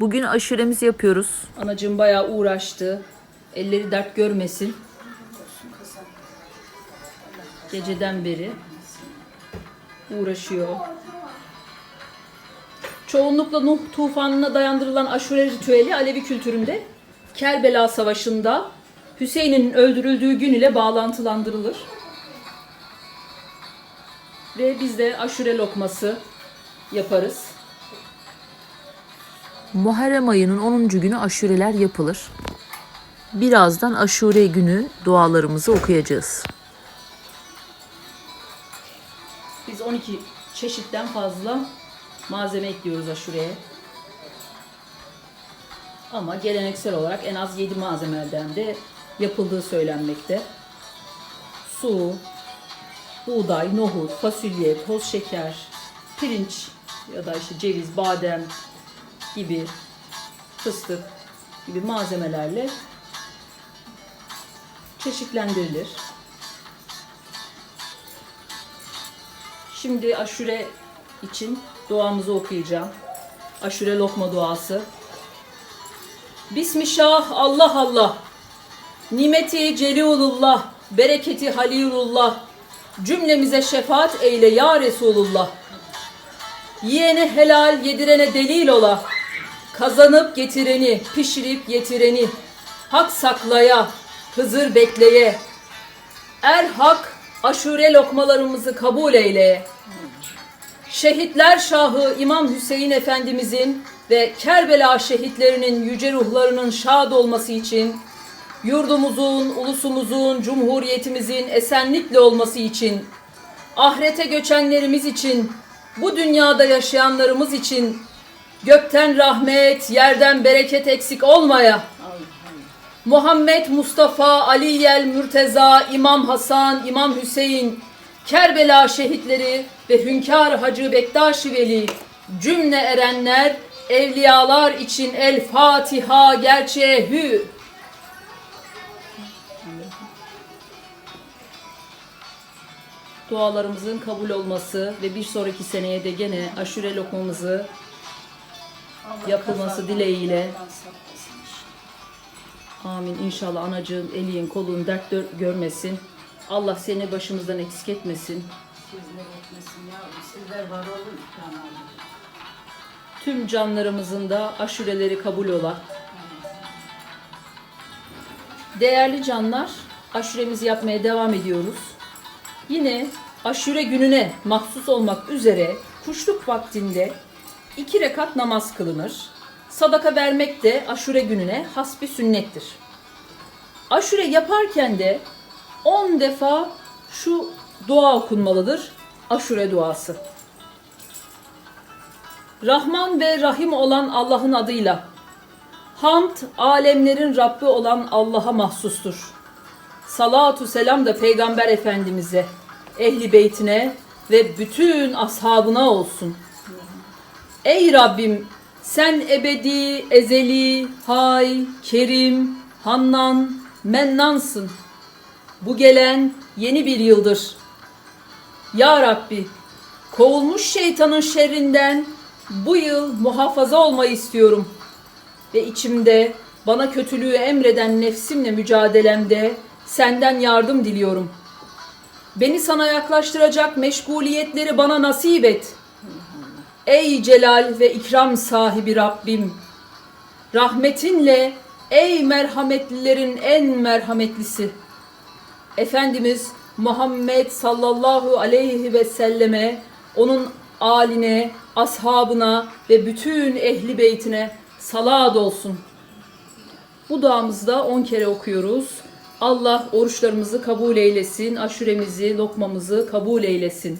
Bugün aşuremizi yapıyoruz. Anacığım bayağı uğraştı. Elleri dert görmesin. Geceden beri uğraşıyor. Çoğunlukla Nuh tufanına dayandırılan aşure ritüeli Alevi kültüründe Kerbela Savaşı'nda Hüseyin'in öldürüldüğü gün ile bağlantılandırılır. Ve biz de aşure lokması yaparız. Muharrem ayının 10. günü aşureler yapılır. Birazdan aşure günü dualarımızı okuyacağız. Biz 12 çeşitten fazla malzeme ekliyoruz aşureye. Ama geleneksel olarak en az 7 malzemeden de yapıldığı söylenmekte. Su, buğday, nohut, fasulye, toz şeker, pirinç ya da işte ceviz, badem gibi fıstık gibi malzemelerle çeşitlendirilir. Şimdi aşure için duamızı okuyacağım. Aşure lokma duası. Bismillah Allah Allah. Nimeti Celilullah, bereketi Halilullah. Cümlemize şefaat eyle ya Resulullah. Yiyene helal, yedirene delil ola. Kazanıp getireni, pişirip yetireni. Hak saklaya, Hızır bekleye. Er hak aşure lokmalarımızı kabul eyle. Şehitler Şahı İmam Hüseyin Efendimizin ve Kerbela şehitlerinin yüce ruhlarının şad olması için, yurdumuzun, ulusumuzun, cumhuriyetimizin esenlikle olması için, ahirete göçenlerimiz için, bu dünyada yaşayanlarımız için, gökten rahmet, yerden bereket eksik olmaya, Muhammed Mustafa, Ali Yel Mürteza, İmam Hasan, İmam Hüseyin, Kerbela şehitleri ve Hünkar Hacı Bektaşi Veli, cümle erenler, evliyalar için El Fatiha gerçeğe hü. Dualarımızın kabul olması ve bir sonraki seneye de gene aşure lokmamızı yapılması dileğiyle Amin. İnşallah anacığın, eliyin, kolun dert gör- görmesin. Allah seni başımızdan eksik etmesin. Sizler etmesin yavrum. Sizler var olun. Tüm canlarımızın da aşureleri kabul ola. Değerli canlar, aşuremizi yapmaya devam ediyoruz. Yine aşure gününe mahsus olmak üzere kuşluk vaktinde iki rekat namaz kılınır. Sadaka vermek de aşure gününe has bir sünnettir. Aşure yaparken de 10 defa şu dua okunmalıdır. Aşure duası. Rahman ve Rahim olan Allah'ın adıyla. Hamd alemlerin Rabbi olan Allah'a mahsustur. Salatu selam da Peygamber Efendimiz'e, ehli beytine ve bütün ashabına olsun. Ey Rabbim sen ebedi, ezeli, hay, kerim, hannan, mennansın. Bu gelen yeni bir yıldır. Ya Rabbi kovulmuş şeytanın şerrinden bu yıl muhafaza olmayı istiyorum. Ve içimde bana kötülüğü emreden nefsimle mücadelemde senden yardım diliyorum. Beni sana yaklaştıracak meşguliyetleri bana nasip et. Ey celal ve ikram sahibi Rabbim. Rahmetinle ey merhametlilerin en merhametlisi. Efendimiz Muhammed sallallahu aleyhi ve selleme, onun aline, ashabına ve bütün ehli beytine salat olsun. Bu duamızı da 10 kere okuyoruz. Allah oruçlarımızı kabul eylesin, aşuremizi, lokmamızı kabul eylesin.